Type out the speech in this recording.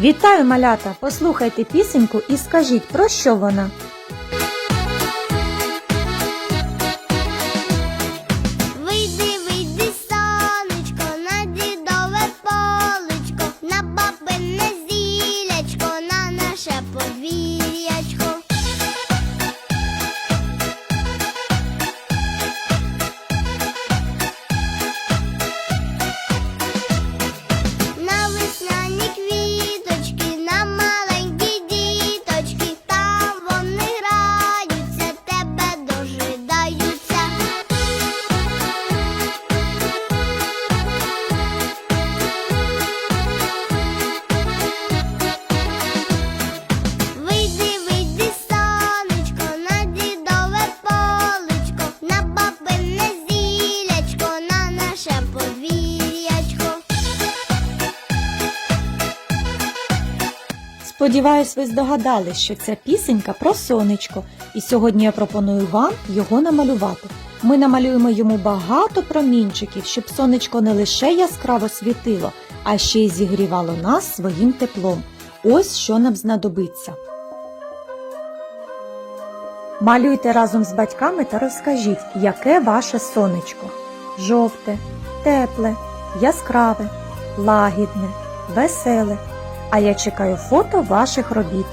Вітаю, малята! Послухайте пісеньку і скажіть, про що вона? Сподіваюсь, ви здогадались, що ця пісенька про сонечко, і сьогодні я пропоную вам його намалювати. Ми намалюємо йому багато промінчиків, щоб сонечко не лише яскраво світило, а ще й зігрівало нас своїм теплом. Ось що нам знадобиться. Малюйте разом з батьками та розкажіть, яке ваше сонечко. Жовте, тепле, яскраве, лагідне, веселе. А я чекаю фото ваших робіт.